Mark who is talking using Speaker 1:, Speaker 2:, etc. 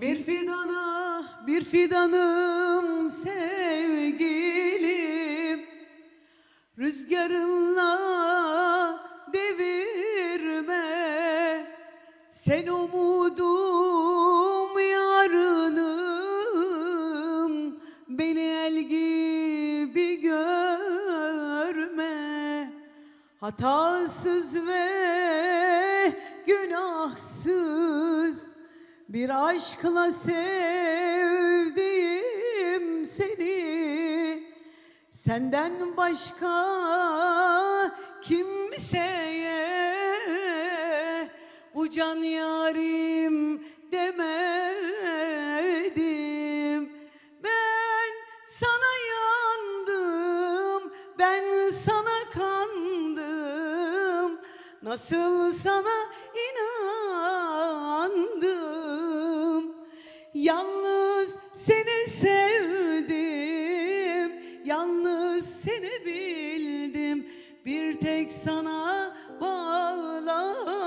Speaker 1: Bir fidana, bir fidanım sevgilim. Rüzgarınla devirme Sen umudum yarınım. Beni el gibi görme Hatasız ve bir aşkla sevdim seni. Senden başka kimseye Bu can yarim demedim. Ben sana yandım Ben sana kandım. Nasıl sana Yalnız seni sevdim, yalnız seni bildim. Bir tek sana bağlandım.